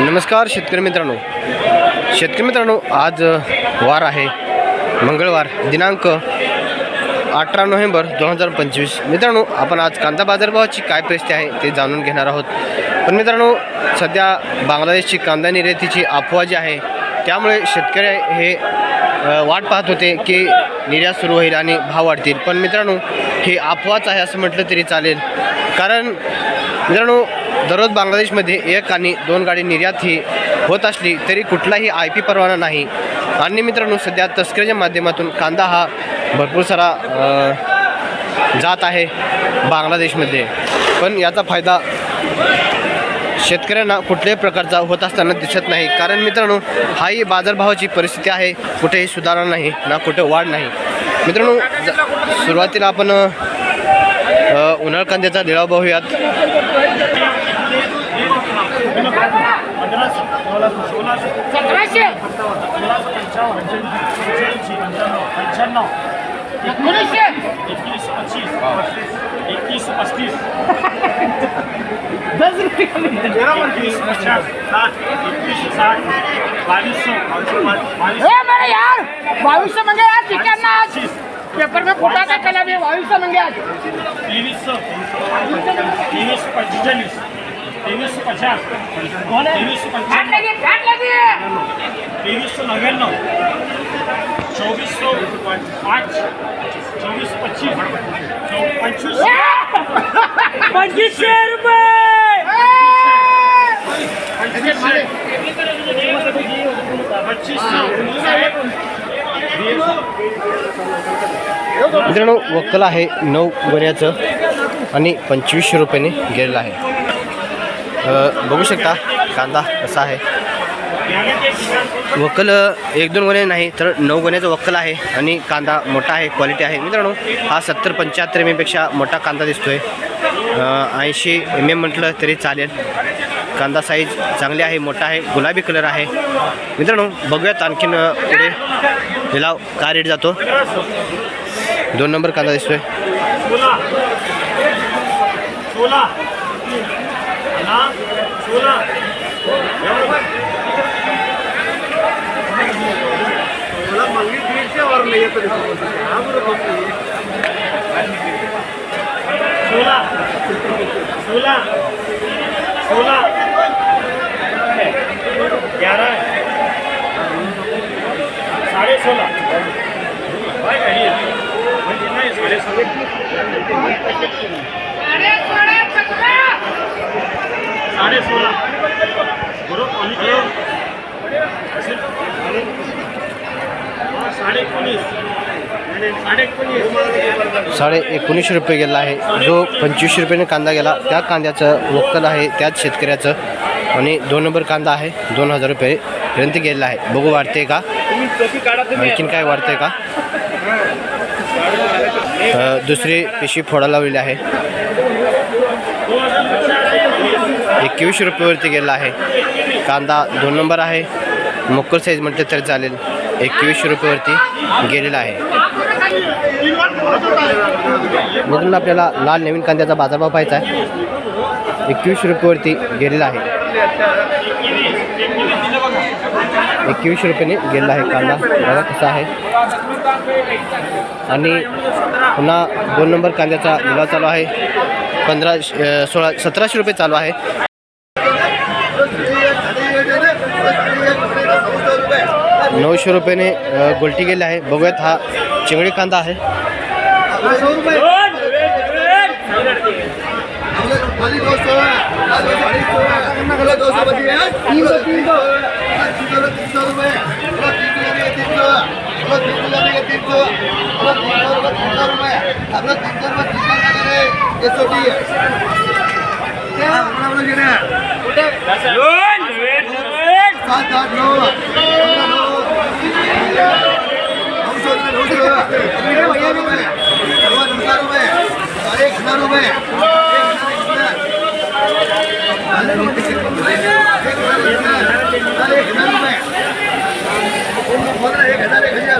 नमस्कार शेतकरी मित्रांनो. शेतकरी मित्रांनो आज वार आहे. मंगळवार दिनांक अठरा नोव्हेंबर दोन हजार पंचवीस. मित्रांनो आपण आज कांदा बाजारभावाची काय परिस्थिती आहे ते जाणून घेणार आहोत. पण मित्रांनो सध्या बांगलादेशची कांदा निर्यातीची अफवा जी आहे त्यामुळे शेतकरी हे वाट पाहत होते की निर्यात सुरू होईल आणि भाव वाढतील. पण मित्रांनो हे अफवाच आहे असं म्हटलं तरी चालेल. कारण मित्रांनो दररोज बांगलादेशमध्ये एक आणि दोन गाडी निर्यात ही होत असली तरी कुठलाही आय पी परवाना नाही. आणि मित्रांनो सध्या तस्करीच्या माध्यमातून कांदा हा भरपूर सारा जात आहे बांगलादेशमध्ये. पण याचा फायदा शेतकऱ्यांना कुठल्याही प्रकारचा होत असताना दिसत नाही. कारण मित्रांनो हाही बाजारभावाची परिस्थिती आहे. कुठेही सुधारणा नाही ना कुठे वाढ नाही. मित्रांनो ज- सुरुवातीला आपण उन्हाळ कांद्याचा लिलाव पाहूयात सतराशे एकोणीसशे एकवीस पस्तीस दस रुपये कमी एकवीस पचास साठ एकवीस साठ बावीसशे बावीस ए मेरे यार बावीसशे म्हणजे आज चिकन आज पेपर में फोटा का कला भी बावीसशे म्हणजे आज तेवीस तेवीस पंचेचाळीस तेवीस पचास पंच्याण्णव पच्चीस पंचवीस पंचवीसशे रुपये मित्रांनो वक्कल आहे नऊ बऱ्याचं आणि पंचवीसशे रुपयाने गेलेलं आहे. बघू शकता कांदा कसा आहे. वक्कल एक दोन गुन्हे नाही तर नऊ गोण्याचं वक्कल आहे आणि कांदा मोठा आहे क्वालिटी आहे. मित्रांनो हा सत्तर पंच्याहत्तर एम एमपेक्षा मोठा कांदा दिसतोय. ऐंशी एम एम म्हटलं तरी चालेल. कांदा साईज चांगली आहे मोठा आहे गुलाबी कलर आहे. मित्रांनो बघूयात आणखीन पुढे. लिलाव काय रेट जातो? दोन नंबर कांदा दिसतोय. सोळा सोळा सोळा ग्यारह. साढ़े सोलह भाई कहिए? नहीं साढ़े सोलह साढ़े सोलह गुरु पानी एकोणीस. एकोणीस. साडे एकोणीसशे रुपये गेला आहे. जो पंचवीसशे रुपयाने कांदा गेला त्या कांद्याचं वक्कल आहे त्याच शेतकऱ्याचं. आणि दोन नंबर कांदा आहे दोन हजार रुपये पर्यंत गेलेला आहे. बघू वाढते का? आणखीन काय वाढते का? दुसरी पिशवी फोडा लावलेली आहे. एकवीसशे रुपयेवरती गेला आहे. कांदा दोन नंबर आहे. मोकल साईज म्हटलं तरी चालेल. एकवीसशे रुपयेवरती गेलेला आहे. म्हणून आपल्याला लाल नवीन कांद्याचा बाजारभाव पाहायचा आहे. एकवीसशे रुपयेवरती गेलेला आहे. एकवीसशे रुपयाने गेलेला आहे कांदा. बघा कसा आहे. आणि पुन्हा दोन नंबर कांद्याचा लिलाव चालू आहे. पंधरा सोळा सतराशे रुपये चालू आहे. नऊशे रुपयाने गोलटी गेली आहे बघूयात हा चिंगडी कांदा आहे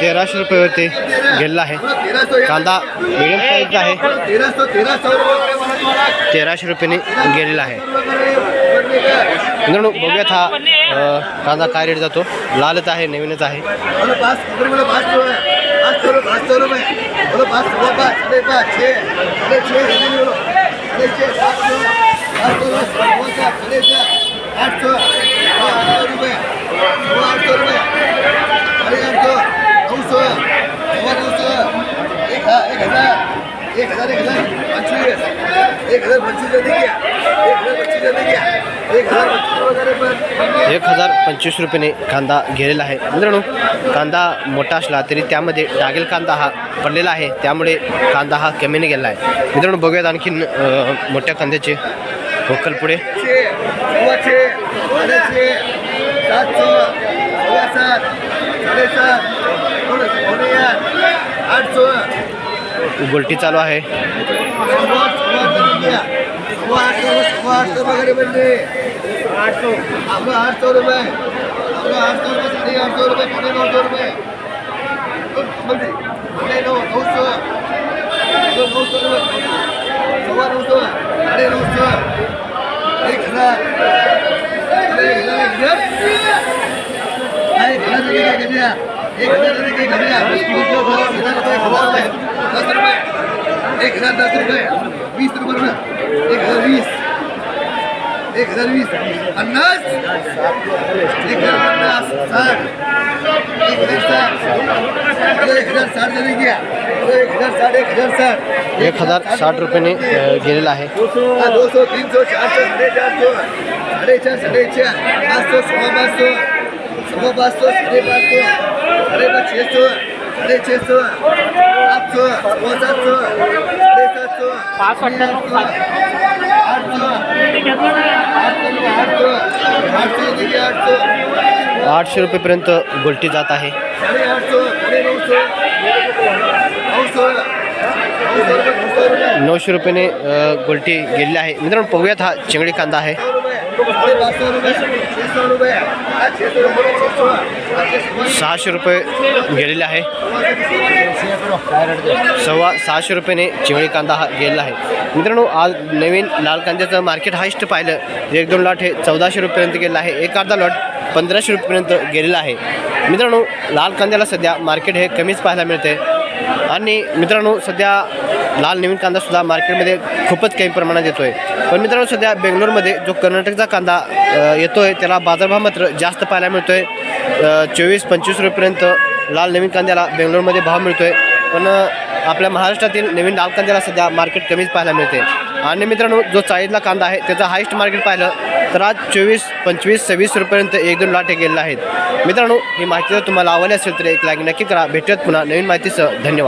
तेराशे रुपयेवरती गेलेला आहे कांदा मिडियम साईजचा आहे तेराशे रुपयाने गेलेला आहे मित्रांनो बघूयात हा कांदा काय रेट जातो लालच आहे नवीनच आहे आठ सौ हो, आठ सौ रुपये. हो, आठ सौ रुपये. साढ़े आठ सौ नौ सौ सवा नौ सौ एक हज़ार. एक हज़ार एक हज़ार. एक हज़ार पच्चीस एक हज़ार पच्चीस एक हज़ार एक हजार पंचवीस रुपयाने कांदा गेलेला आहे. मित्रांनो कांदा मोठा असला तरी त्यामध्ये डागेल कांदा हा पडलेला आहे. त्यामुळे कांदा हा कमीने गेला आहे. मित्रांनो बघूयात आणखीन मोठ्या कांद्याचे वक्कल पुढे. छः सवा छः साढ़े सौ सवा सात साढ़े सात पौने आठ आठ सौ रुपये चालू आहे. रुपये सवा आठ सौ सवा आठ सौ सवा एक हज़ार एक हज़ार एक हज़ार एक हज़ार एक हज़ार दस हजार रुपये हजार रुपये दस रुपये एक हज़ार दस रुपये रुपये एक हज़ार वीस एक हज़ार पन्नास एक हज़ार पन्नास साठ एक हज़ार साठ एक हज़ार साठ जरी घ्या एक हज़ार साठ एक हज़ार साठ एक हजार साठ रुपयाने गेलेला आहे हाँ, पाँच आठशे रुपयेपर्यंत गोलटी जात आहे. नऊशे रुपयाने अ, गोलटी गेलेली आहे. मित्रांनो पाहूयात हा चिंगडी कांदा आहे. सहाशे रुपये गेलेले आहे. सव्वा सहाशे रुपयाने चिवळी कांदा हा गेलेला आहे. मित्रांनो आज नवीन लाल कांद्याचं मार्केट हायस्ट पाहिलं. एक दोन लॉट हे चौदाशे रुपयेपर्यंत गेलेलं आहे. एक अर्धा लॉट पंधराशे रुपयेपर्यंत गेलेला आहे. मित्रांनो लाल कांद्याला सध्या मार्केट हे कमीच पाहायला मिळते आणि मित्रांनो सध्या लाल नवीन कांदासुद्धा मार्केटमध्ये खूपच कमी प्रमाणात येतो आहे पण मित्रांनो सध्या बेंगलोरमध्ये जो कर्नाटकचा कांदा येतो आहे त्याला बाजारभाव मात्र जास्त पाहायला मिळतो आहे चोवीस पंचवीस रुपयेपर्यंत लाल नवीन कांद्याला बेंगलोरमध्ये भाव मिळतो आहे पण आपल्या महाराष्ट्रातील नवीन लाल कांद्याला सध्या मार्केट कमीच पाहायला मिळते. आणि मित्रांनो जो चाळीसला कांदा आहे त्याचा हायस्ट मार्केट पाहिलं तर आज चोवीस पंचवीस सव्वीस रुपयेपर्यंत एक दोन लाटे गेलेला आहेत. मित्रांनो ही माहिती जर तुम्हाला आवडली असेल तर एक लाईक नक्की करा. भेटत पुन्हा नवीन माहितीसह. धन्यवाद.